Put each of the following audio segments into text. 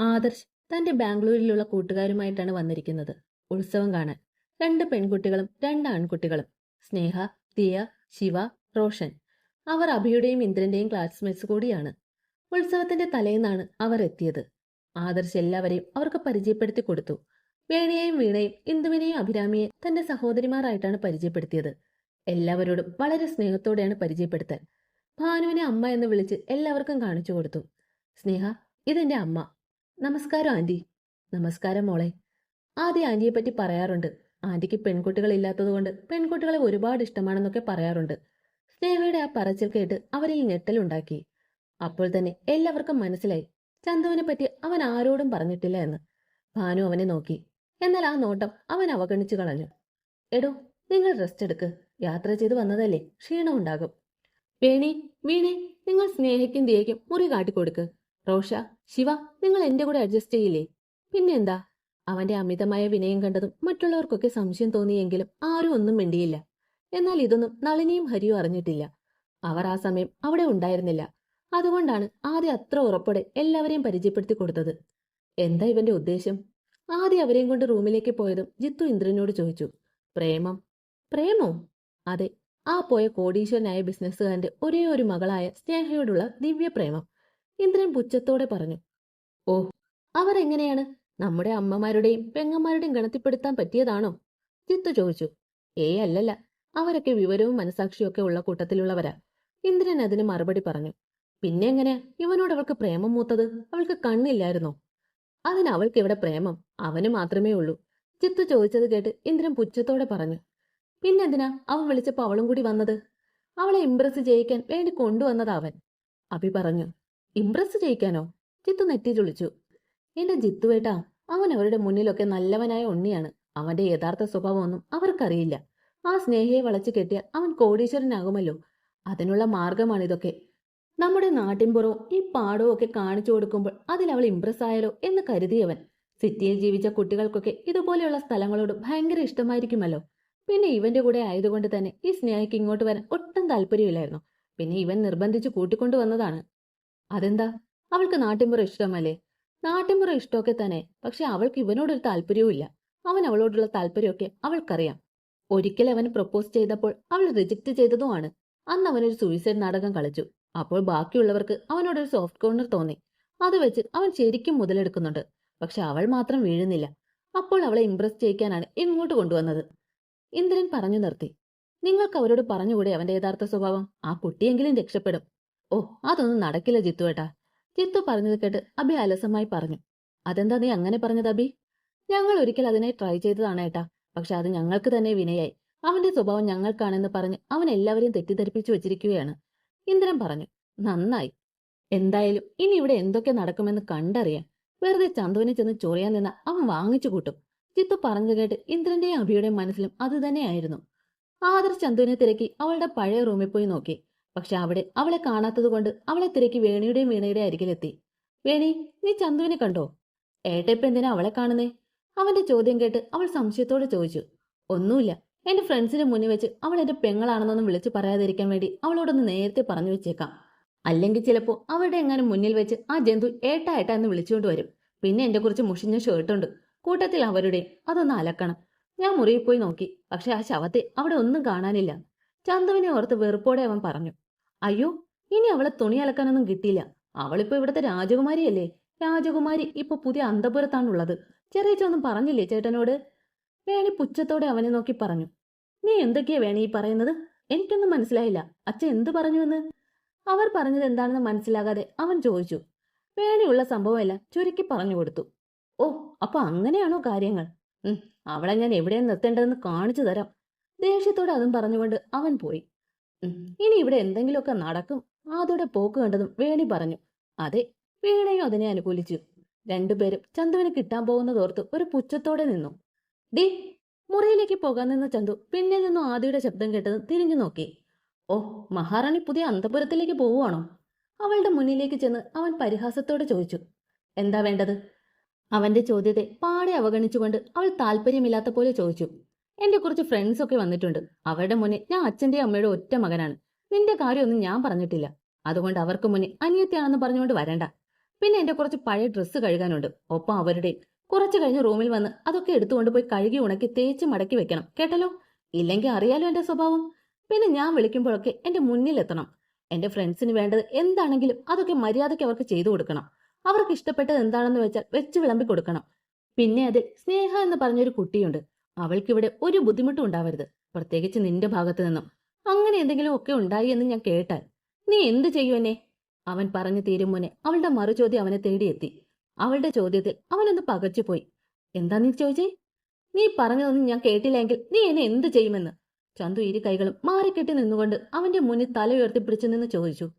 ആദർശ് തന്റെ ബാംഗ്ലൂരിലുള്ള കൂട്ടുകാരുമായിട്ടാണ് വന്നിരിക്കുന്നത്. ഉത്സവം കാണാൻ. രണ്ട് പെൺകുട്ടികളും രണ്ട് ആൺകുട്ടികളും. സ്നേഹ ദിയ ശിവ റോഷൻ. അവർ അഭിയുടെയും ഇന്ദ്രന്റെയും ക്ലാസ്മേറ്റ്സ് കൂടിയാണ്. ഉത്സവത്തിന്റെ തലേന്നാണ് അവർ എത്തിയത്. ആദർശ് എല്ലാവരെയും അവർക്ക് പരിചയപ്പെടുത്തി കൊടുത്തു. വേണയെയും വീണയും ഇന്ദുവിനെയും അഭിരാമിയെ തന്റെ സഹോദരിമാരായിട്ടാണ് പരിചയപ്പെടുത്തിയത്. എല്ലാവരോടും വളരെ സ്നേഹത്തോടെയാണ് പരിചയപ്പെടുത്താൻ ഭാനുവിനെ അമ്മ എന്ന് വിളിച്ച് എല്ലാവർക്കും കാണിച്ചു കൊടുത്തു. സ്നേഹ ഇതെന്റെ അമ്മ. നമസ്കാരം ആന്റി. നമസ്കാരം മോളെ. ആദ്യം ആന്റിയെ പറ്റി പറയാറുണ്ട്. ആന്റിക്ക് പെൺകുട്ടികളില്ലാത്തതുകൊണ്ട് പെൺകുട്ടികളെ ഒരുപാട് ഇഷ്ടമാണെന്നൊക്കെ പറയാറുണ്ട്. സ്നേഹയുടെ ആ പറച്ചിൽ കേട്ട് അവരിൽ ഞെട്ടലുണ്ടാക്കി അപ്പോൾ തന്നെ എല്ലാവർക്കും മനസ്സിലായി. ചന്തുവിനെ പറ്റി അവൻ ആരോടും പറഞ്ഞിട്ടില്ല എന്ന്. ഭാനു അവനെ നോക്കി. എന്നാൽ ആ നോട്ടം അവൻ അവഗണിച്ചു കളഞ്ഞു. എടോ നിങ്ങൾ റെസ്റ്റ് എടുക്ക്. യാത്ര ചെയ്ത് വന്നതല്ലേ? ക്ഷീണമുണ്ടാകും. വേണി വീണേ നിങ്ങൾ സ്നേഹിക്കും ദിയയ്ക്കും മുറി കാട്ടിക്കൊടുക്ക്. റോഷ ശിവ നിങ്ങൾ എന്റെ കൂടെ അഡ്ജസ്റ്റ് ചെയ്യില്ലേ? പിന്നെന്താ അവന്റെ അമിതമായ വിനയം കണ്ടതും മറ്റുള്ളവർക്കൊക്കെ സംശയം തോന്നിയെങ്കിലും ആരും ഒന്നും മിണ്ടിയില്ല. എന്നാൽ ഇതൊന്നും നളിനിയും ഹരിയും അറിഞ്ഞിട്ടില്ല. അവർ ആ സമയം അവിടെ ഉണ്ടായിരുന്നില്ല. അതുകൊണ്ടാണ് ആദ്യം അത്ര ഉറപ്പോടെ എല്ലാവരെയും പരിചയപ്പെടുത്തി കൊടുത്തത്. എന്താ ഇവന്റെ ഉദ്ദേശം? ആദ്യം അവരെയും കൊണ്ട് റൂമിലേക്ക് പോയതും ജിത്തു ഇന്ദ്രനോട് ചോദിച്ചു. പ്രേമം? പ്രേമോ? അതെ ആ പോയ കോടീശ്വരനായ ബിസിനസ്സുകാരന്റെ ഒരേ ഒരു മകളായ സ്നേഹയോടുള്ള ദിവ്യ പ്രേമം ഇന്ദ്രൻ പുച്ഛത്തോടെ പറഞ്ഞു ഓ അവർ എങ്ങനെയാണ്? നമ്മുടെ അമ്മമാരുടെയും പെങ്ങന്മാരുടെയും ഗണത്തിപ്പെടുത്താൻ പറ്റിയതാണോ? ചിത്തു ചോദിച്ചു ഏ അല്ലല്ല അവരൊക്കെ വിവരവും മനസാക്ഷിയൊക്കെ ഉള്ള കൂട്ടത്തിലുള്ളവരാ. ഇന്ദ്രൻ അതിന് മറുപടി പറഞ്ഞു പിന്നെ എങ്ങനെയാ ഇവനോട് അവൾക്ക് പ്രേമം മൂത്തത് അവൾക്ക് കണ്ണില്ലായിരുന്നോ? അതിന് അവൾക്ക് ഇവിടെ പ്രേമം അവന് മാത്രമേ ഉള്ളൂ ചിത്തു ചോദിച്ചത് കേട്ട് ഇന്ദ്രൻ പുച്ഛത്തോടെ പറഞ്ഞു പിന്നെന്തിനാ അവൻ വിളിച്ചപ്പോ അവളും കൂടി വന്നത്? അവളെ ഇംപ്രസ് ചെയ്യിക്കാൻ വേണ്ടി കൊണ്ടുവന്നതാ അവൻ അഭി പറഞ്ഞു ഇംപ്രസ് ചെയ്യിക്കാനോ ജിത്തു നെറ്റി ചുളിച്ചു എന്റെ ജിത്തുവേട്ടാ അവൻ അവരുടെ മുന്നിലൊക്കെ നല്ലവനായ ഉണ്ണിയാണ്. അവന്റെ യഥാർത്ഥ സ്വഭാവമൊന്നും അവർക്കറിയില്ല. ആ സ്നേഹയെ വളച്ചു കെട്ടിയ അവൻ കോടീശ്വരനാകുമല്ലോ. അതിനുള്ള മാർഗമാണിതൊക്കെ നമ്മുടെ നാട്ടിൻപുറവും ഈ പാടവും ഒക്കെ കാണിച്ചു കൊടുക്കുമ്പോൾ അതിൽ അവൾ ഇംപ്രസ് ആയാലോ എന്ന് കരുതിയവൻ. സിറ്റിയിൽ ജീവിച്ച കുട്ടികൾക്കൊക്കെ ഇതുപോലെയുള്ള സ്ഥലങ്ങളോട് ഭയങ്കര ഇഷ്ടമായിരിക്കുമല്ലോ. പിന്നെ ഇവന്റെ കൂടെ ആയതുകൊണ്ട് തന്നെ ഈ സ്നേഹയ്ക്ക് ഇങ്ങോട്ട് വരാൻ ഒട്ടും താല്പര്യമില്ലായിരുന്നു. പിന്നെ ഇവൻ നിർബന്ധിച്ച് കൂട്ടിക്കൊണ്ടുവന്നതാണ്. അതെന്താ? അവൾക്ക് നാട്ടിൻപുറ ഇഷ്ടമല്ലേ? നാട്ടിൻപുറ ഇഷ്ടമൊക്കെ തന്നെ പക്ഷെ അവൾക്ക് ഇവനോടൊരു താല്പര്യവും ഇല്ല. അവൻ അവളോടുള്ള താല്പര്യമൊക്കെ അവൾക്കറിയാം. ഒരിക്കൽ അവൻ പ്രപ്പോസ് ചെയ്തപ്പോൾ അവൾ റിജക്റ്റ് ചെയ്തതുമാണ്. അന്ന് അവനൊരു സൂയിസൈഡ് നാടകം കളിച്ചു. അപ്പോൾ ബാക്കിയുള്ളവർക്ക് അവനോടൊരു സോഫ്റ്റ് കോർണർ തോന്നി. അത് വെച്ച് അവൻ ശരിക്കും മുതലെടുക്കുന്നുണ്ട്. പക്ഷെ അവൾ മാത്രം വീഴുന്നില്ല. അപ്പോൾ അവളെ ഇംപ്രസ് ചെയ്യിക്കാനാണ് ഇങ്ങോട്ട് കൊണ്ടുവന്നത്. ഇന്ദ്രൻ പറഞ്ഞു നിർത്തി. നിങ്ങൾക്ക് അവരോട് പറഞ്ഞുകൂടെ അവന്റെ യഥാർത്ഥ സ്വഭാവം? ആ കുട്ടിയെങ്കിലും രക്ഷപ്പെടും. ഓ അതൊന്നും നടക്കില്ല ജിത്തു ഏട്ടാ. ജിത്തു പറഞ്ഞത് കേട്ട് അബി അലസമായി പറഞ്ഞു. അതെന്താ നീ അങ്ങനെ പറഞ്ഞത് അബി ഞങ്ങൾ ഒരിക്കൽ അതിനെ ട്രൈ ചെയ്തതാണ് ഏട്ടാ. പക്ഷെ അത് ഞങ്ങൾക്ക് തന്നെ വിനയായി. അവന്റെ സ്വഭാവം ഞങ്ങൾക്കാണെന്ന് പറഞ്ഞ് അവൻ എല്ലാവരെയും തെറ്റിദ്ധരിപ്പിച്ചു വെച്ചിരിക്കുകയാണ്. ഇന്ദ്രൻ പറഞ്ഞു നന്നായി. എന്തായാലും ഇനി ഇവിടെ എന്തൊക്കെ നടക്കുമെന്ന് കണ്ടറിയാൻ വെറുതെ ചന്തുവിനെ ചെന്ന് ചൊറിയാൻ നിന്ന് അവൻ വാങ്ങിച്ചു കൂട്ടും. ജിത്തു പറഞ്ഞു കേട്ട് ഇന്ദ്രന്റെയും അഭിയുടെയും മനസ്സിലും അത് തന്നെയായിരുന്നു. ആദർ ചന്തുവിനെ തിരക്കി അവളുടെ പഴയ റൂമിൽ പോയി നോക്കി. പക്ഷെ അവിടെ അവളെ കാണാത്തതുകൊണ്ട് അവളെ തിരക്കി വേണിയുടെയും വീണയുടെയും അരികിലെത്തി. വേണി നീ ചന്തുവിനെ കണ്ടോ? ഏട്ടപ്പ എന്തിനാ അവളെ കാണുന്നേ? അവന്റെ ചോദ്യം കേട്ട് അവൾ സംശയത്തോടെ ചോദിച്ചു. ഒന്നുമില്ല. എന്റെ ഫ്രണ്ട്സിന് മുന്നിൽ വെച്ച് അവൾ എന്റെ പെങ്ങളാണെന്നൊന്നും വിളിച്ചു പറയാതിരിക്കാൻ വേണ്ടി അവളോടൊന്ന് നേരത്തെ പറഞ്ഞു വെച്ചേക്കാം. അല്ലെങ്കിൽ ചിലപ്പോൾ അവരുടെ എങ്ങാനും മുന്നിൽ വെച്ച് ആ ജന്തു ഏട്ട ഏട്ട എന്ന് വിളിച്ചുകൊണ്ട് വരും. പിന്നെ എന്റെ കുറിച്ച് മുഷിഞ്ഞ ഷർട്ടുണ്ട് കൂട്ടത്തിൽ അവരുടെ അതൊന്ന് അലക്കണം. ഞാൻ മുറിയിൽ പോയി നോക്കി. പക്ഷെ ആ ശവത്തെ അവിടെ ഒന്നും കാണാനില്ല. ചന്തുവിനെ ഓർത്ത് വെറുപ്പോടെ അവൻ പറഞ്ഞു. അയ്യോ ഇനി അവളെ തുണി അലക്കാനൊന്നും കിട്ടിയില്ല. അവളിപ്പോ ഇവിടുത്തെ രാജകുമാരിയല്ലേ? രാജകുമാരി ഇപ്പൊ പുതിയ അന്തപുരത്താണുള്ളത്. ചെറിയച്ചൊന്നും പറഞ്ഞില്ലേ ചേട്ടനോട്? വേണി പുച്ഛത്തോടെ അവനെ നോക്കി പറഞ്ഞു. നീ എന്തൊക്കെയാ വേണി ഈ പറയുന്നത്? എനിക്കൊന്നും മനസ്സിലായില്ല. അച്ഛൻ എന്ത് പറഞ്ഞുവെന്ന്? അവർ പറഞ്ഞത് എന്താണെന്ന് മനസ്സിലാകാതെ അവൻ ചോദിച്ചു. വേണിയുള്ള സംഭവമല്ല ചുരുക്കി പറഞ്ഞു കൊടുത്തു. ഓ അപ്പൊ അങ്ങനെയാണോ കാര്യങ്ങൾ? ഉം അവളെ ഞാൻ എവിടെയാണ് നിർത്തേണ്ടതെന്ന് കാണിച്ചു തരാം. ദേഷ്യത്തോടെ അതും പറഞ്ഞുകൊണ്ട് അവൻ പോയി. ഇനി ഇവിടെ എന്തെങ്കിലുമൊക്കെ നടക്കും. ആദ്യയുടെ പോക്ക് കണ്ടതും വേണി പറഞ്ഞു. അതെ വീണയും അതിനെ അനുകൂലിച്ചു. രണ്ടുപേരും ചന്തുവിന് കിട്ടാൻ പോകുന്നതോർത്ത് ഒരു പുച്ഛത്തോടെ നിന്നു. ഡി മുറിയിലേക്ക് പോകാൻ നിന്ന ചന്തു പിന്നിൽ നിന്നും ആദിയുടെ ശബ്ദം കേട്ടത് തിരിഞ്ഞു നോക്കി. ഓ മഹാറാണി പുതിയ അന്തപുരത്തിലേക്ക് പോവുകയാണോ? അവളുടെ മുന്നിലേക്ക് ചെന്ന് അവൻ പരിഹാസത്തോടെ ചോദിച്ചു. എന്താ വേണ്ടത്? അവന്റെ ചോദ്യത്തെ പാടെ അവഗണിച്ചുകൊണ്ട് അവൾ താല്പര്യമില്ലാത്ത പോലെ ചോദിച്ചു. എന്റെ കുറച്ച് ഫ്രണ്ട്സ് ഒക്കെ വന്നിട്ടുണ്ട്. അവരുടെ മുന്നിൽ ഞാൻ അച്ഛന്റെ അമ്മയുടെ ഒറ്റ മകനാണ്. നിന്റെ കാര്യമൊന്നും ഞാൻ പറഞ്ഞിട്ടില്ല. അതുകൊണ്ട് അവർക്ക് മുന്നിൽ അനിയത്തിയാണെന്ന് പറഞ്ഞുകൊണ്ട് വരണ്ട. പിന്നെ എന്റെ കുറച്ച് പഴയ ഡ്രസ്സ് കഴുകാനുണ്ട്. ഒപ്പം അവരുടെ കുറച്ച് കഴിഞ്ഞ് റൂമിൽ വന്ന് അതൊക്കെ എടുത്തുകൊണ്ട് പോയി കഴുകി ഉണക്കി തേച്ച് മടക്കി വെക്കണം. കേട്ടല്ലോ? ഇല്ലെങ്കിൽ അറിയാലോ എന്റെ സ്വഭാവം? പിന്നെ ഞാൻ വിളിക്കുമ്പോഴൊക്കെ എന്റെ മുന്നിൽ എത്തണം. എന്റെ ഫ്രണ്ട്സിന് വേണ്ടത് എന്താണെങ്കിലും അതൊക്കെ മര്യാദയ്ക്ക് അവർക്ക് ചെയ്തു കൊടുക്കണം. അവർക്ക് ഇഷ്ടപ്പെട്ടത് എന്താണെന്ന് വെച്ചാൽ വെച്ച് വിളമ്പി കൊടുക്കണം. പിന്നെ അതിൽ സ്നേഹ എന്ന് പറഞ്ഞൊരു കുട്ടിയുണ്ട്. അവൾക്കിവിടെ ഒരു ബുദ്ധിമുട്ടും ഉണ്ടാവരുത്. പ്രത്യേകിച്ച് നിന്റെ ഭാഗത്തു നിന്നും. അങ്ങനെ എന്തെങ്കിലും ഒക്കെ ഉണ്ടായി എന്ന് ഞാൻ കേട്ടാൽ നീ എന്ത് ചെയ്യുമെന്നെ അവൻ പറഞ്ഞു തീരും മുന്നേ അവളുടെ മറുചോദ്യം അവനെ തേടിയെത്തി. അവളുടെ ചോദ്യത്തിൽ അവനൊന്ന് പകച്ചുപോയി. എന്താ നീ ചോദിച്ചേ? നീ പറഞ്ഞതൊന്നും ഞാൻ കേട്ടില്ലെങ്കിൽ നീ എന്നെ എന്ത് ചെയ്യുമെന്ന്? ചന്തു ഇരു കൈകളും മാറിക്കെട്ടി നിന്നുകൊണ്ട് അവന്റെ മുന്നിൽ തല ഉയർത്തി പിടിച്ചു നിന്ന് ചോദിച്ചു.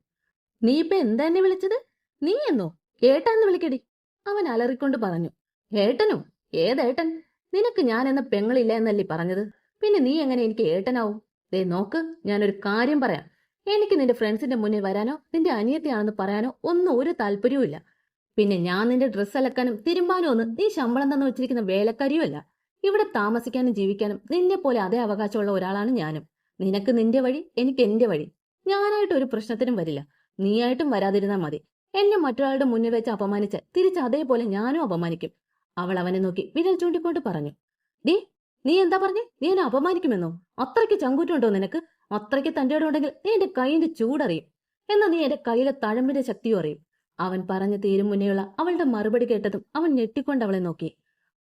നീ ഇപ്പൊ എന്താ എന്നെ വിളിച്ചത്? നീ എന്നോ ഏട്ടാന്ന് വിളിക്കടി. അവൻ അലറിക്കൊണ്ട് പറഞ്ഞു. ഏട്ടനോ? ഏതേട്ടൻ? നിനക്ക് ഞാൻ എന്ന പെങ്ങളില്ല എന്നല്ലേ പറഞ്ഞത്? പിന്നെ നീ എങ്ങനെ എനിക്ക് ഏട്ടനാവും? ദേ നോക്ക് ഞാനൊരു കാര്യം പറയാം. എനിക്ക് നിന്റെ ഫ്രണ്ട്സിന്റെ മുന്നിൽ വരാനോ നിന്റെ അനിയത്തിയാണെന്ന് പറയാനോ ഒന്നും ഒരു താല്പര്യവും പിന്നെ ഞാൻ നിന്റെ ഡ്രസ്സ് അലക്കാനും തിരുമ്പാനും ഒന്ന് നീ ശമ്പളം തന്നു വെച്ചിരിക്കുന്ന വേലക്കാരിയുമല്ല. ഇവിടെ താമസിക്കാനും ജീവിക്കാനും നിന്നെ പോലെ അതേ അവകാശമുള്ള ഒരാളാണ് ഞാനും. നിനക്ക് നിന്റെ വഴി എനിക്ക് എന്റെ വഴി. ഞാനായിട്ട് ഒരു പ്രശ്നത്തിനും വരില്ല. നീയായിട്ടും വരാതിരുന്നാൽ മതി. എന്നെ മറ്റൊരാളുടെ മുന്നിൽ വെച്ച് അപമാനിച്ച് തിരിച്ച് അതേപോലെ ഞാനും അപമാനിക്കും. അവൾ അവനെ നോക്കി വിരൽ ചൂണ്ടിക്കൊണ്ട് പറഞ്ഞു ഡീ നീ എന്താ പറഞ്ഞേ? നീ എന്നെ അപമാനിക്കുമെന്നോ? അത്രയ്ക്ക് ചങ്കൂറ്റുണ്ടോ നിനക്ക്? അത്രയ്ക്ക് തന്റെ ഉണ്ടെങ്കിൽ നീ എന്റെ കൈയിന്റെ ചൂടറിയും. എന്നാ നീ എന്റെ കയ്യിലെ തഴമ്പിന്റെ ശക്തിയും അറിയും. അവൻ പറഞ്ഞു തീരും മുന്നേയുള്ള അവളുടെ മറുപടി കേട്ടതും അവൻ ഞെട്ടിക്കൊണ്ട് അവളെ നോക്കി.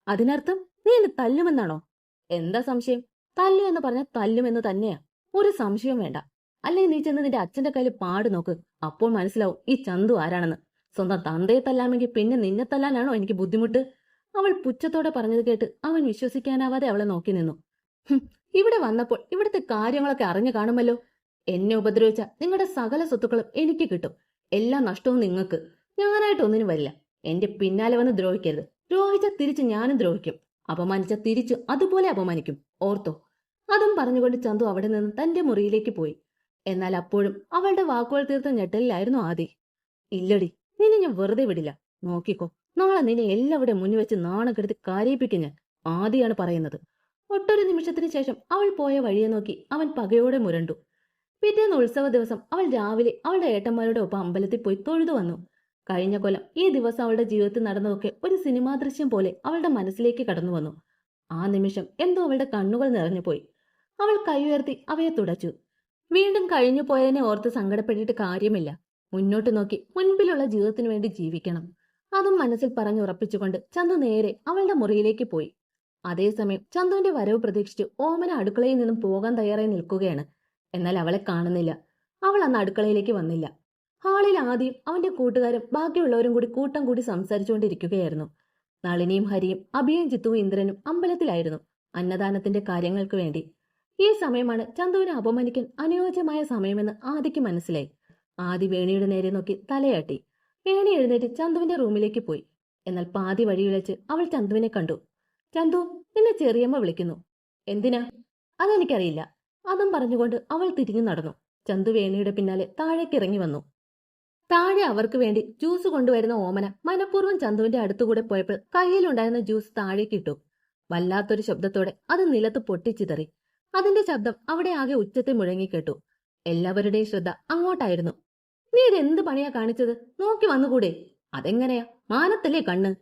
അതിനർത്ഥം നീ എന്നെ തല്ലുമെന്നാണോ? എന്താ സംശയം? തല്ലു എന്ന് പറഞ്ഞാൽ തല്ലുമെന്ന് തന്നെയാ. ഒരു സംശയവും വേണ്ട. അല്ലെങ്കിൽ നീ ചെന്ന് നിന്റെ അച്ഛന്റെ കയ്യിൽ പാട് നോക്ക്. അപ്പോൾ മനസ്സിലാവും ഈ ചന്തു ആരാണെന്ന്. സ്വന്തം തന്തയെ തല്ലാമെങ്കിൽ പിന്നെ നിന്നെ തല്ലാനാണോ എനിക്ക് ബുദ്ധിമുട്ട്? അവൾ പുച്ഛത്തോടെ പറഞ്ഞത് കേട്ട് അവൻ വിശ്വസിക്കാനാവാതെ അവളെ നോക്കി നിന്നു. ഇവിടെ വന്നപ്പോൾ ഇവിടുത്തെ കാര്യങ്ങളൊക്കെ അറിഞ്ഞു കാണുമല്ലോ. എന്നെ ഉപദ്രവിച്ച നിങ്ങളുടെ സകല സ്വത്തുക്കളും എനിക്ക് കിട്ടും. എല്ലാ നഷ്ടവും നിങ്ങൾക്ക്. ഞാനായിട്ട് ഒന്നിനും വരില്ല. എന്റെ പിന്നാലെ വന്ന് ദ്രോഹിക്കരുത്. ദ്രോഹിച്ച തിരിച്ച് ഞാനും ദ്രോഹിക്കും. അപമാനിച്ച തിരിച്ചു അതുപോലെ അപമാനിക്കും. ഓർത്തോ? അതും പറഞ്ഞുകൊണ്ട് ചന്തു അവിടെ നിന്ന് തന്റെ മുറിയിലേക്ക് പോയി. എന്നാൽ അപ്പോഴും അവളുടെ വാക്കുകൾ തീർത്ത ഞെട്ടലിലായിരുന്നു ആദി. ഇല്ലടി നിന്നെ ഞാൻ വെറുതെ വിടില്ല. നോക്കിക്കോ. നാളെ നിന്നെ എല്ലാവരുടെ മുന്നിൽ വെച്ച് നാണം കരയിപ്പിക്കും ഞാൻ ആദിയാണ് പറയുന്നത്. ഒട്ടൊരു നിമിഷത്തിന് ശേഷം അവൾ പോയ വഴിയെ നോക്കി അവൻ പകയോടെ മുരണ്ടു. പിറ്റേന്ന് ഉത്സവ ദിവസം അവൾ രാവിലെ അവളുടെ ഏട്ടന്മാരുടെ ഒപ്പം അമ്പലത്തിൽ പോയി തൊഴുതു വന്നു. കഴിഞ്ഞ കൊല്ലം ഈ ദിവസം അവളുടെ ജീവിതത്തിൽ നടന്നതൊക്കെ ഒരു സിനിമാ ദൃശ്യം പോലെ അവളുടെ മനസ്സിലേക്ക് കടന്നു വന്നു. ആ നിമിഷം എന്തോ അവളുടെ കണ്ണുകൾ നിറഞ്ഞുപോയി അവൾ കൈയുയർത്തി അവയെ തുടച്ചു. വീണ്ടും കഴിഞ്ഞു പോയതിനെ ഓർത്ത് സങ്കടപ്പെട്ടിട്ട് കാര്യമില്ല. മുന്നോട്ട് നോക്കി മുൻപിലുള്ള ജീവിതത്തിനു വേണ്ടി ജീവിക്കണം. അതും മനസ്സിൽ പറഞ്ഞുറപ്പിച്ചുകൊണ്ട് ചന്തു നേരെ അവളുടെ മുറിയിലേക്ക് പോയി. അതേസമയം ചന്തുവിന്റെ വരവ് പ്രതീക്ഷിച്ച് ഓമന അടുക്കളയിൽ നിന്നും പോകാൻ തയ്യാറായി നിൽക്കുകയാണ്. എന്നാൽ അവളെ കാണുന്നില്ല. അവൾ അന്ന് അടുക്കളയിലേക്ക് വന്നില്ല. ഹാളിൽ ആദ്യം അവന്റെ കൂട്ടുകാരും ബാക്കിയുള്ളവരും കൂടി കൂട്ടം കൂടി സംസാരിച്ചുകൊണ്ടിരിക്കുകയായിരുന്നു. നളിനിയും ഹരിയും അഭിയും ചിത്തുവും ഇന്ദ്രനും അമ്പലത്തിലായിരുന്നു അന്നദാനത്തിന്റെ കാര്യങ്ങൾക്ക് വേണ്ടി. ഈ സമയമാണ് ചന്തുവിനെ അപമാനിക്കാൻ അനുയോജ്യമായ സമയമെന്ന് ആദിക്ക് മനസ്സിലായി. ആദി വേണിയുടെ നേരെ നോക്കി തലയാട്ടി. വേണി എഴുന്നേറ്റ് ചന്തുവിന്റെ റൂമിലേക്ക് പോയി. എന്നാൽ പാതി വഴി വിളിച്ച് അവൾ ചന്തുവിനെ കണ്ടു. ചന്തു നിന്നെ ചെറിയമ്മ വിളിക്കുന്നു. എന്തിനാ? അതെനിക്കറിയില്ല. അതും പറഞ്ഞുകൊണ്ട് അവൾ തിരിഞ്ഞു നടന്നു. ചന്തു വേണിയുടെ പിന്നാലെ താഴേക്ക് ഇറങ്ങി വന്നു. താഴെ അവർക്ക് വേണ്ടി ജ്യൂസ് കൊണ്ടുവരുന്ന ഓമന മനഃപൂർവം ചന്തുവിന്റെ അടുത്തുകൂടെ പോയപ്പോൾ കയ്യിലുണ്ടായിരുന്ന ജ്യൂസ് താഴേക്ക് ഇട്ടു. വല്ലാത്തൊരു ശബ്ദത്തോടെ അത് നിലത്ത് പൊട്ടിച്ചിതറി. അതിന്റെ ശബ്ദം അവിടെ ആകെ ഉച്ചത്തിൽ മുഴങ്ങിക്കേട്ടു എല്ലാവരുടെയും ശ്രദ്ധ അങ്ങോട്ടായിരുന്നു. നീ എന്ത് പണിയാ കാണിച്ചത്? നോക്കി വന്നുകൂടെ. അതെങ്ങനെയാ? മാനത്തല്ലേ കണ്ണ്?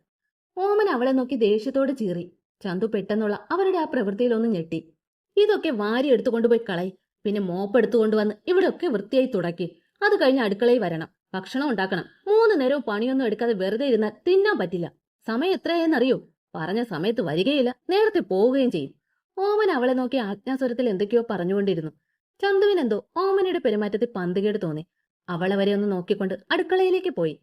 ഓമൻ അവളെ നോക്കി ദേഷ്യത്തോടെ ചീറി. ചന്തു പെട്ടെന്നുള്ള അവരുടെ ആ പ്രവൃത്തിയിലൊന്ന് ഞെട്ടി. ഇതൊക്കെ വാരി എടുത്തുകൊണ്ടുപോയി കളയി. പിന്നെ മോപ്പ് എടുത്തുകൊണ്ടുവന്ന് ഇവിടെയൊക്കെ വൃത്തിയായി തുടക്കി. അത് കഴിഞ്ഞ് അടുക്കളയിൽ വരണം. ഭക്ഷണം ഉണ്ടാക്കണം. മൂന്ന് നേരവും പണിയൊന്നും എടുക്കാതെ വെറുതെ ഇരുന്നാൽ തിന്നാൻ പറ്റില്ല. സമയം എത്രയായെന്നറിയോ? പറഞ്ഞ സമയത്ത് വരികയില്ല. നേരത്തെ പോവുകയും ചെയ്യും. ഓമൻ അവളെ നോക്കി ആജ്ഞാസ്വരത്തിൽ എന്തൊക്കെയോ പറഞ്ഞുകൊണ്ടിരുന്നു. ചന്തുവിനെന്തോ ഓമനയുടെ പെരുമാറ്റത്തിൽ പന്തുകേട് തോന്നി. അവൾ അവരെ ഒന്ന് നോക്കിക്കൊണ്ട് അടുക്കളയിലേക്ക് പോയി.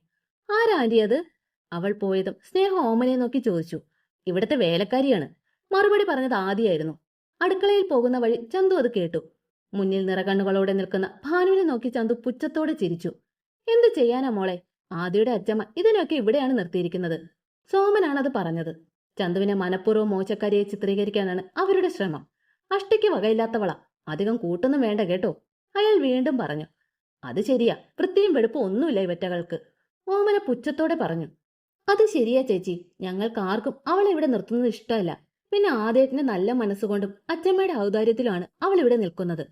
ആരാ അത്? അവൾ പോയതും സ്നേഹ ഓമനെ നോക്കി ചോദിച്ചു. ഇവിടത്തെ വേലക്കാരിയാണ്. മറുപടി പറഞ്ഞത് ആദ്യമായിരുന്നു അടുക്കളയിൽ പോകുന്ന വഴി ചന്തു അത് കേട്ടു. മുന്നിൽ നിറകണ്ണുകളോടെ നിൽക്കുന്ന ഭാനുവിനെ നോക്കി ചന്തു പുച്ഛത്തോടെ ചിരിച്ചു. എന്ത് ചെയ്യാനാ മോളെ? ആദിയുടെ അച്ഛമ്മ ഇതിനൊക്കെ ഇവിടെയാണ് നിർത്തിയിരിക്കുന്നത്. സോമനാണത് പറഞ്ഞത്. ചന്തുവിനെ മനഃപൂർവം മോശക്കാരിയെ ചിത്രീകരിക്കാനാണ് അവരുടെ ശ്രമം. അഷ്ടയ്ക്ക് വകയില്ലാത്തവളാ. അധികം കൂട്ടൊന്നും വേണ്ട കേട്ടോ. അയാൾ വീണ്ടും പറഞ്ഞു. അത് ശരിയാ. വൃത്തിയും വെടുപ്പും ഒന്നുമില്ല ഇവറ്റകൾക്ക്. ഓമന പുച്ഛത്തോടെ പറഞ്ഞു. അത് ശരിയാ ചേച്ചി. ഞങ്ങൾക്ക് ആർക്കും അവളെ ഇവിടെ നിർത്തുന്നത് ഇഷ്ടമല്ല. പിന്നെ ആദ്യത്തിന്റെ നല്ല മനസ്സുകൊണ്ടും അച്ഛമ്മയുടെ ഔദാര്യത്തിലുമാണ് അവൾ ഇവിടെ നിൽക്കുന്നത്.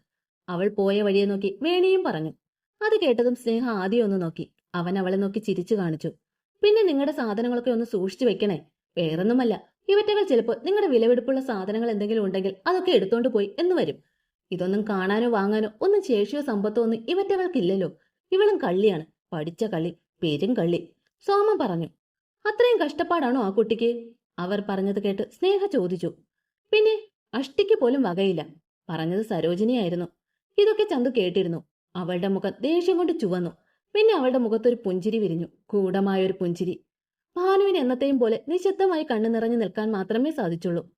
അവൾ പോയ വഴിയെ നോക്കി വേണിയും പറഞ്ഞു. അത് കേട്ടതും സ്നേഹ ആദ്യം ഒന്ന് നോക്കി. അവൻ അവളെ നോക്കി ചിരിച്ചു കാണിച്ചു. പിന്നെ നിങ്ങളുടെ സാധനങ്ങളൊക്കെ ഒന്ന് സൂക്ഷിച്ചു വെക്കണേ. വേറൊന്നുമല്ല. ഇവറ്റകൾ ചിലപ്പോൾ നിങ്ങളുടെ വിലവെടുപ്പുള്ള സാധനങ്ങൾ എന്തെങ്കിലും ഉണ്ടെങ്കിൽ അതൊക്കെ എടുത്തോണ്ട് പോയി എന്ന് വരും. ഇതൊന്നും കാണാനോ വാങ്ങാനോ ഒന്നും ശേഷിയോ സമ്പത്തോ ഒന്നും ഇവറ്റവൾക്കില്ലല്ലോ ഇവളും കള്ളിയാണ്. പഠിച്ച കള്ളി പേരും കള്ളി. സോമൻ പറഞ്ഞു അത്രയും കഷ്ടപ്പാടാണോ ആ കുട്ടിക്ക്? അവർ പറഞ്ഞത് കേട്ട് സ്നേഹ ചോദിച്ചു. പിന്നെ അഷ്ടിക്ക് പോലും വകയില്ല പറഞ്ഞത് സരോജിനിയായിരുന്നു. ഇതൊക്കെ ചന്തു കേട്ടിരുന്നു. അവളുടെ മുഖം ദേഷ്യം കൊണ്ട് ചുവന്നു. പിന്നെ അവളുടെ മുഖത്തൊരു പുഞ്ചിരി വിരിഞ്ഞു. കൂടമായൊരു പുഞ്ചിരി. ഭാനുവിന് എന്നത്തെയും പോലെ നിശബ്ദമായി കണ്ണു നിറഞ്ഞു നിൽക്കാൻ മാത്രമേ സാധിച്ചുള്ളൂ.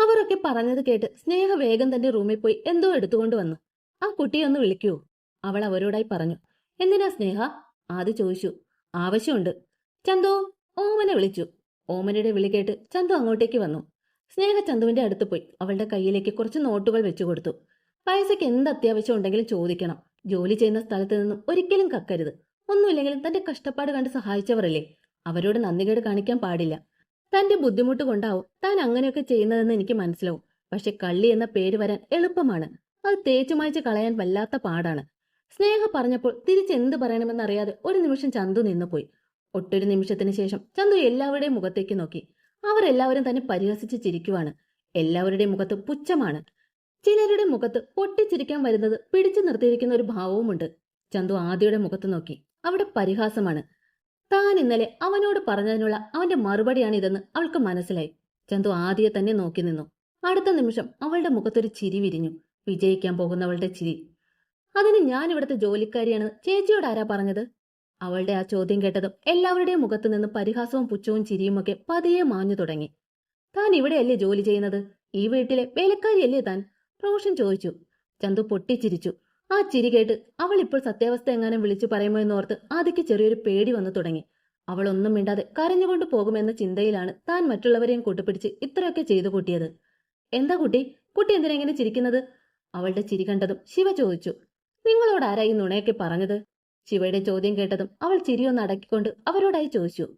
അവരൊക്കെ പറഞ്ഞത് കേട്ട് സ്നേഹ വേഗം തന്റെ റൂമിൽ പോയി എന്തോ എടുത്തുകൊണ്ട് വന്നു. ആ കുട്ടിയെ ഒന്ന് വിളിക്കൂ. അവൾ അവരോടായി പറഞ്ഞു. എന്തിനാ സ്നേഹ? ആദ്യ ചോദിച്ചു. ആവശ്യമുണ്ട്. ചന്തു ഓമനെ വിളിച്ചു. ഓമനയുടെ വിളി കേട്ട് ചന്തു അങ്ങോട്ടേക്ക് വന്നു. സ്നേഹ ചന്തുവിന്റെ അടുത്ത് പോയി. അവളുടെ കയ്യിലേക്ക് കുറച്ച് നോട്ടുകൾ വെച്ചു കൊടുത്തു. പൈസയ്ക്ക് എന്ത് അത്യാവശ്യം ഉണ്ടെങ്കിലും ചോദിക്കണം. ജോലി ചെയ്യുന്ന സ്ഥലത്ത് നിന്നും ഒരിക്കലും കക്കരുത്. ഒന്നുമില്ലെങ്കിലും തന്റെ കഷ്ടപ്പാട് കണ്ട് സഹായിച്ചവരല്ലേ? അവരോട് നന്ദികേട് കാണിക്കാൻ പാടില്ല. തന്റെ ബുദ്ധിമുട്ട് കൊണ്ടാവും താൻ അങ്ങനെയൊക്കെ ചെയ്യുന്നതെന്ന് എനിക്ക് മനസ്സിലാവും. പക്ഷെ കള്ളി എന്ന പേര് വരാൻ എളുപ്പമാണ്. അത് തേച്ചു കളയാൻ വല്ലാത്ത പാടാണ്. സ്നേഹ പറഞ്ഞപ്പോൾ തിരിച്ചെന്ത് പറയണമെന്നറിയാതെ ഒരു നിമിഷം ചന്തു നിന്നുപോയി. ഒട്ടൊരു നിമിഷത്തിന് ശേഷം ചന്തു എല്ലാവരുടെയും മുഖത്തേക്ക് നോക്കി. അവരെല്ലാവരും തന്നെ പരിഹസിച്ച് ചിരിക്കുവാണ്. എല്ലാവരുടെയും മുഖത്ത് പുച്ഛമാണ്. ചിലരുടെ മുഖത്ത് പൊട്ടിച്ചിരിക്കാൻ വരുന്നത് പിടിച്ചു നിർത്തിയിരിക്കുന്ന ഒരു ഭാവവുമുണ്ട്. ചന്തു ആദ്യയുടെ മുഖത്ത് നോക്കി. അവിടെ പരിഹാസമാണ്. താൻ ഇന്നലെ അവനോട് പറഞ്ഞതിനുള്ള അവന്റെ മറുപടിയാണ് ഇതെന്ന് അവൾക്ക് മനസ്സിലായി. ചന്തു ആദ്യം തന്നെ നോക്കി നിന്നു. അടുത്ത നിമിഷം അവളുടെ മുഖത്തൊരു ചിരി വിരിഞ്ഞു. വിജയിക്കാൻ പോകുന്നവളുടെ ചിരി. അതിന് ഞാൻ ഇവിടുത്തെ ജോലിക്കാരിയാണ്. ചേച്ചിയോട് ആരാ പറഞ്ഞത്? അവളുടെ ആ ചോദ്യം കേട്ടതും എല്ലാവരുടെയും മുഖത്തു നിന്ന് പരിഹാസവും പുച്ഛവും ചിരിയുമൊക്കെ പതിയെ മാഞ്ഞു തുടങ്ങി. താൻ ഇവിടെയല്ലേ ജോലി ചെയ്യുന്നത്? ഈ വീട്ടിലെ വേലക്കാരിയല്ലേ താൻ? റോഷൻ ചോദിച്ചു. ചന്തു പൊട്ടിച്ചിരിച്ചു. ആ ചിരി കേട്ട് അവൾ ഇപ്പോൾ സത്യാവസ്ഥ എങ്ങാനും വിളിച്ചു പറയുമോ എന്നോർത്ത് ആദ്യക്ക് ചെറിയൊരു പേടി വന്നു തുടങ്ങി. അവൾ ഒന്നും മിണ്ടാതെ കരഞ്ഞുകൊണ്ട് പോകുമെന്ന ചിന്തയിലാണ് താൻ മറ്റുള്ളവരെയും കൂട്ടുപിടിച്ച് ഇത്രയൊക്കെ ചെയ്തു കൂട്ടിയത്. എന്താ കുട്ടി? കുട്ടി എന്തിനാ ഇങ്ങനെ ചിരിക്കുന്നത്? അവളുടെ ചിരി കണ്ടതും ശിവ ചോദിച്ചു. നിങ്ങളോട് ആരാ ഈ നുണയൊക്കെ പറഞ്ഞത്? ശിവയുടെ ചോദ്യം കേട്ടതും അവൾ ചിരിയൊന്ന് അടക്കിക്കൊണ്ട് അവരോടായി ചോദിച്ചു.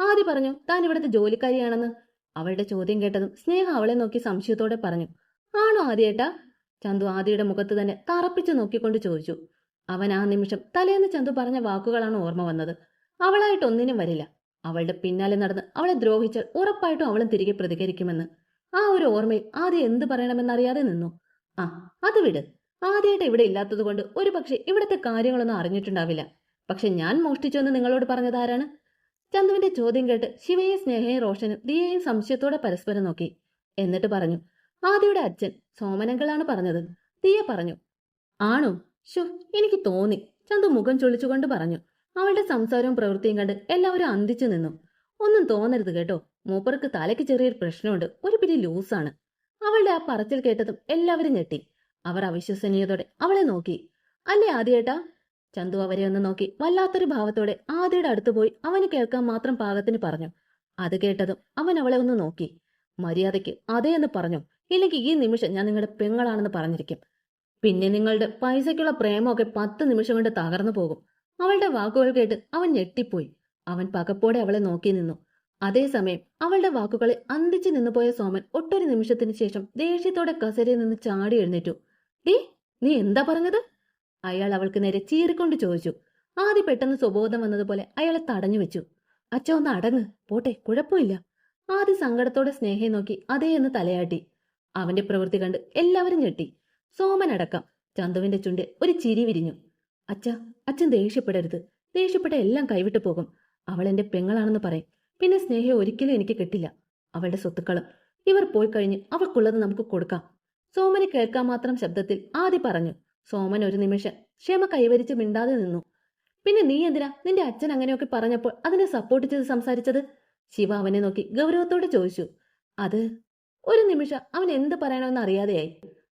ആദി പറഞ്ഞു താൻ ഇവിടുത്തെ ജോലിക്കാരിയാണെന്ന്. അവളുടെ ചോദ്യം കേട്ടതും സ്നേഹ അവളെ നോക്കി സംശയത്തോടെ പറഞ്ഞു. ആണോ ആദിയേട്ടാ? ചന്തു ആദിയുടെ മുഖത്ത് തന്നെ തറപ്പിച്ചു നോക്കിക്കൊണ്ട് ചോദിച്ചു. അവൻ ആ നിമിഷം തലേന്ന് ചന്തു പറഞ്ഞ വാക്കുകളാണ് ഓർമ്മ വന്നത്. അവളായിട്ട് ഒന്നിനും വരില്ല. അവളുടെ പിന്നാലെ നടന്ന് അവളെ ദ്രോഹിച്ചാൽ ഉറപ്പായിട്ടും അവളും തിരികെ പ്രതികരിക്കുമെന്ന്. ആ ഒരു ഓർമ്മയിൽ ആദ്യം എന്ത് പറയണമെന്നറിയാതെ നിന്നു. ആ അത് വിട്. ആദ്യമായിട്ട് ഇവിടെ ഇല്ലാത്തത് കൊണ്ട് ഒരു പക്ഷേ ഇവിടുത്തെ കാര്യങ്ങളൊന്നും അറിഞ്ഞിട്ടുണ്ടാവില്ല. പക്ഷെ ഞാൻ മോഷ്ടിച്ചു എന്ന് നിങ്ങളോട് പറഞ്ഞത് ആരാണ്? ചന്തുവിന്റെ ചോദ്യം കേട്ട് ശിവയെ സ്നേഹയും റോഷനും ദിയയും സംശയത്തോടെ പരസ്പരം നോക്കി. എന്നിട്ട് പറഞ്ഞു ആദിയുടെ അച്ഛൻ സോമനങ്കളാണ് പറഞ്ഞത്. ദിയ പറഞ്ഞു ആണോ ഷു എനിക്ക് തോന്നി ചന്തു മുഖം ചൊളിച്ചുകൊണ്ട് പറഞ്ഞു. അവളുടെ സംസാരവും പ്രവൃത്തിയും കണ്ട് എല്ലാവരും അന്തിച്ചു നിന്നു. ഒന്നും തോന്നരുത് കേട്ടോ മൂപ്പർക്ക് തലയ്ക്ക് ചെറിയൊരു പ്രശ്നമുണ്ട് ഒരു പിടി ലൂസാണ്. അവളുടെ ആ പറച്ചിൽ കേട്ടതും എല്ലാവരും ഞെട്ടി. അവർ അവിശ്വസനീയതോടെ അവളെ നോക്കി. അല്ലേ ആദ്യേട്ടാ? ചന്തു അവരെ ഒന്ന് നോക്കി. വല്ലാത്തൊരു ഭാവത്തോടെ ആദ്യയുടെ അടുത്ത് പോയി അവന് കേൾക്കാൻ മാത്രം പാകത്തിന് പറഞ്ഞു. അത് കേട്ടതും അവൻ അവളെ ഒന്ന് നോക്കി. മര്യാദയ്ക്ക് അതേ എന്ന് പറഞ്ഞു. ഇല്ലെങ്കിൽ ഈ നിമിഷം ഞാൻ നിങ്ങളുടെ പെങ്ങളാണെന്ന് പറഞ്ഞിരിക്കും. പിന്നെ നിങ്ങളുടെ പൈസയ്ക്കുള്ള പ്രേമമൊക്കെ പത്ത് നിമിഷം കൊണ്ട് തകർന്നു പോകും. അവളുടെ വാക്കുകൾ കേട്ട് അവൻ ഞെട്ടിപ്പോയി. അവൻ പകപ്പോടെ അവളെ നോക്കി നിന്നു. അതേസമയം അവളുടെ വാക്കുകളെ അന്തിച്ചു നിന്നുപോയ സോമൻ ഒട്ടൊരു നിമിഷത്തിന് ശേഷം ദേഷ്യത്തോടെ കസരയിൽ നിന്ന് ചാടി എഴുന്നേറ്റു. ഡീ നീ എന്താ പറഞ്ഞത്? അയാൾ അവൾക്ക് നേരെ ചീറിക്കൊണ്ട് ചോദിച്ചു. ആദ്യ പെട്ടെന്ന് സുബോധം വന്നതുപോലെ അയാളെ തടഞ്ഞു വെച്ചു. അച്ഛ ഒന്ന് അടങ്ങ്. പോട്ടെ കുഴപ്പമില്ല. ആദ്യ സങ്കടത്തോടെ സ്നേഹയെ നോക്കി അതേ എന്ന് തലയാട്ടി. അവന്റെ പ്രവൃത്തി കണ്ട് എല്ലാവരും ഞെട്ടി. സോമൻ അടക്കം ചന്തുവിന്റെ ചുണ്ട് ഒരു ചിരി വിരിഞ്ഞു. അച്ഛ അച്ഛൻ ദേഷ്യപ്പെടരുത്. ദേഷ്യപ്പെട്ട എല്ലാം കൈവിട്ടു പോകും. അവൾ എന്റെ പെങ്ങളാണെന്ന് പറയും. പിന്നെ സ്നേഹയെ ഒരിക്കലും എനിക്ക് കിട്ടില്ല. അവളുടെ സ്വത്തുക്കളും ഇവർ പോയി കഴിഞ്ഞ് അവൾക്കുള്ളത് നമുക്ക് കൊടുക്കാം. സോമന് കേൾക്കാൻ മാത്രം ശബ്ദത്തിൽ ആദി പറഞ്ഞു. സോമൻ ഒരു നിമിഷം ക്ഷമ കൈവരിച്ച് മിണ്ടാതെ നിന്നു. പിന്നെ നീ എന്തിനാ? നിന്റെ അച്ഛൻ അങ്ങനെയൊക്കെ പറഞ്ഞപ്പോൾ അതിനെ സപ്പോർട്ട് ചെയ്ത് സംസാരിച്ചത്? ശിവ അവനെ നോക്കി ഗൗരവത്തോടെ ചോദിച്ചു അത് ഒരു നിമിഷം അവൻ എന്ത് പറയണമെന്ന് അറിയാതെയായി?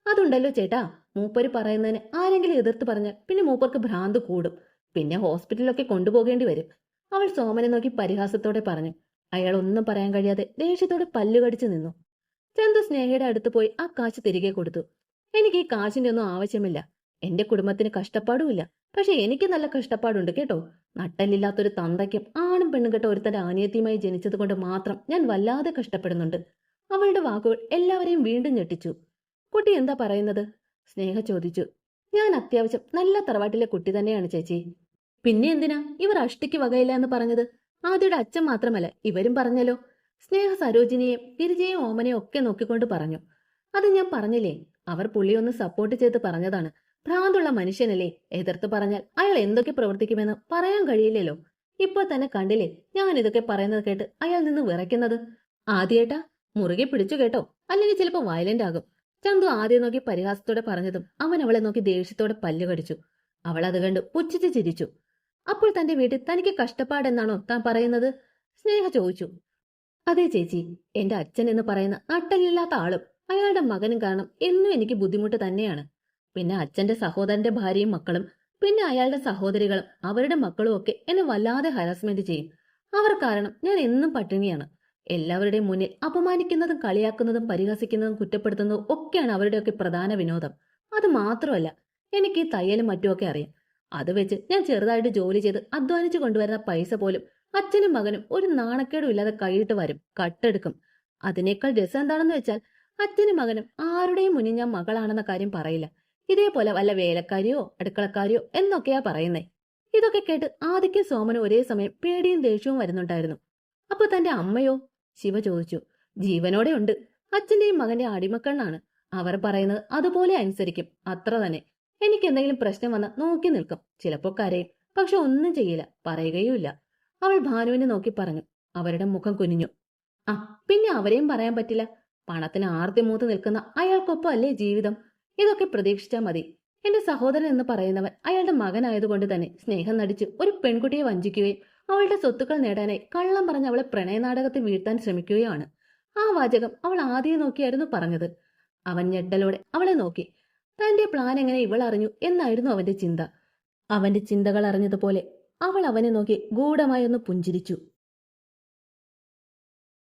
അതുണ്ടല്ലോ ചേട്ടാ മൂപ്പര് പറയുന്നതിന് ആരെങ്കിലും എതിർത്ത് പറഞ്ഞാൽ പിന്നെ മൂപ്പർക്ക് ഭ്രാന്ത് കൂടും. പിന്നെ ഹോസ്പിറ്റലിലൊക്കെ കൊണ്ടുപോകേണ്ടി വരും. അവൾ സോമനെ നോക്കി പരിഹാസത്തോടെ പറഞ്ഞു. അയാൾ ഒന്നും പറയാൻ കഴിയാതെ ദേഷ്യത്തോടെ പല്ലുകടിച്ചു നിന്നു. ചന്തു സ്നേഹയുടെ അടുത്ത് പോയി ആ കാശ് തിരികെ കൊടുത്തു. എനിക്ക് ഈ കാശിന്റെ ഒന്നും ആവശ്യമില്ല. എന്റെ കുടുംബത്തിന് കഷ്ടപ്പാടുമില്ല. പക്ഷെ എനിക്ക് നല്ല കഷ്ടപ്പാടുണ്ട് കേട്ടോ. നട്ടലില്ലാത്തൊരു തന്തയ്ക്കും ആണും പെണ്ണും കേട്ട ഒരുത്തന്റെ ആനിയത്തിയുമായി ജനിച്ചത് കൊണ്ട് മാത്രം ഞാൻ വല്ലാതെ കഷ്ടപ്പെടുന്നുണ്ട്. അവളുടെ വാക്കുകൾ എല്ലാവരെയും വീണ്ടും ഞെട്ടിച്ചു. കുട്ടി എന്താ പറയുന്നത്? സ്നേഹ ചോദിച്ചു. ഞാൻ അത്യാവശ്യം നല്ല തറവാട്ടിലെ കുട്ടി തന്നെയാണ് ചേച്ചി. പിന്നെ എന്തിനാ? ഇവർ അഷ്ടിക്ക് വകയില്ല എന്ന് പറഞ്ഞത്? ആദ്യയുടെ അച്ഛൻ മാത്രമല്ല ഇവരും പറഞ്ഞല്ലോ. സ്നേഹ സരോജിനിയെയും ഗിരിജയും ഓമനെയും ഒക്കെ നോക്കിക്കൊണ്ട് പറഞ്ഞു. അത് ഞാൻ പറഞ്ഞില്ലേ? അവർ പുള്ളിയൊന്ന് സപ്പോർട്ട് ചെയ്ത് പറഞ്ഞതാണ്. ഭ്രാന്തുള്ള മനുഷ്യനല്ലേ? എതിർത്ത് പറഞ്ഞാൽ അയാൾ എന്തൊക്കെ പ്രവർത്തിക്കുമെന്ന് പറയാൻ കഴിയില്ലല്ലോ. ഇപ്പൊ തന്നെ കണ്ടില്ലേ ഞാൻ ഇതൊക്കെ പറയുന്നത് കേട്ട് അയാൾ നിന്ന് വിറയ്ക്കുന്നത്? ആദ്യേട്ടാ മുറുകെ പിടിച്ചു കേട്ടോ. അല്ലെങ്കിൽ ചിലപ്പോൾ വയലന്റ് ആകും. ചന്തു ആദ്യം നോക്കി പരിഹാസത്തോടെ പറഞ്ഞതും അവൻ അവളെ നോക്കി ദേഷ്യത്തോടെ പല്ലു കടിച്ചു. അവൾ അത് കണ്ട് പുച്ഛിച്ച് ചിരിച്ചു. അപ്പോൾ തന്റെ വീട്ടിൽ തനിക്ക് കഷ്ടപ്പാടെന്നാണോ താൻ പറയുന്നത്? സ്നേഹ ചോദിച്ചു. അതെ ചേച്ചി എന്റെ അച്ഛൻ എന്ന് പറയുന്ന നട്ടലില്ലാത്ത ആളും അയാളുടെ മകനും കാരണം എന്നും എനിക്ക് ബുദ്ധിമുട്ട് തന്നെയാണ്. പിന്നെ അച്ഛന്റെ സഹോദരന്റെ ഭാര്യയും മക്കളും പിന്നെ അയാളുടെ സഹോദരികളും അവരുടെ മക്കളും ഒക്കെ എന്നെ വല്ലാതെ ഹരാസ്മെന്റ് ചെയ്യും. അവർ കാരണം ഞാൻ എന്നും പട്ടിണിയാണ്. എല്ലാവരുടെയും മുന്നിൽ അപമാനിക്കുന്നതും കളിയാക്കുന്നതും പരിഹസിക്കുന്നതും കുറ്റപ്പെടുത്തുന്നതും ഒക്കെയാണ് അവരുടെയൊക്കെ പ്രധാന വിനോദം. അത് മാത്രമല്ല എനിക്ക് ഈ തയ്യലും മറ്റുമൊക്കെ അറിയാം. അത് വെച്ച് ഞാൻ ചെറുതായിട്ട് ജോലി ചെയ്ത് അധ്വാനിച്ചു കൊണ്ടുവരുന്ന പൈസ പോലും അച്ഛനും മകനും ഒരു നാണക്കേടും ഇല്ലാതെ കൈയിട്ട് വരും കട്ടെടുക്കും. അതിനേക്കാൾ രസം എന്താണെന്ന് വെച്ചാൽ അച്ഛനും മകനും ആരുടെയും മുന്നിൽ ഞാൻ മകളാണെന്ന കാര്യം പറയില്ല. ഇതേപോലെ വല്ല വേലക്കാരിയോ അടുക്കളക്കാരിയോ എന്നൊക്കെയാ പറയുന്നേ. ഇതൊക്കെ കേട്ട് ആദിക്കും സോമനും ഒരേ സമയം പേടിയും ദേഷ്യവും വരുന്നുണ്ടായിരുന്നു. അപ്പൊ തന്റെ അമ്മയോ? ശിവ ചോദിച്ചു. ജീവനോടെ ഉണ്ട്. അച്ഛന്റെയും മകന്റെ അടിമക്കണ്ണാണ്. അവർ പറയുന്നത് അതുപോലെ അനുസരിക്കും. അത്ര തന്നെ. എനിക്ക് എന്തെങ്കിലും പ്രശ്നം വന്നാൽ നോക്കി നിൽക്കും. ചിലപ്പോ കരയും. പക്ഷെ ഒന്നും ചെയ്യില്ല. പറയുകയുമില്ല. അവൾ ഭാനുവിനെ നോക്കി പറഞ്ഞു. അവരുടെ മുഖം കുനിഞ്ഞു. ആ പിന്നെ അവരെയും പറയാൻ പറ്റില്ല. പണത്തിന് ആർത്തി മൂത്ത് നിൽക്കുന്ന അയാൾക്കൊപ്പം അല്ലേ ജീവിതം? ഇതൊക്കെ പ്രതീക്ഷിച്ചാൽ മതി. എന്റെ സഹോദരൻ എന്ന് പറയുന്നവൻ അയാളുടെ മകനായതുകൊണ്ട് തന്നെ സ്നേഹം നടിച്ച് ഒരു പെൺകുട്ടിയെ വഞ്ചിക്കുകയും അവളുടെ സ്വത്തുക്കൾ നേടാനായി കള്ളം പറഞ്ഞ് അവളെ പ്രണയനാടകത്തിൽ വീഴ്ത്താൻ ശ്രമിക്കുകയാണ്. ആ വാചകം അവൾ ആദ്യം നോക്കിയായിരുന്നു പറഞ്ഞത്. അവൻ ഞെട്ടലോടെ അവളെ നോക്കി. തന്റെ പ്ലാൻ എങ്ങനെ ഇവൾ അറിഞ്ഞു എന്നായിരുന്നു അവന്റെ ചിന്ത. അവന്റെ ചിന്തകൾ അറിഞ്ഞതുപോലെ അവൾ അവനെ നോക്കി ഗൂഢമായി ഒന്ന് പുഞ്ചിരിച്ചു.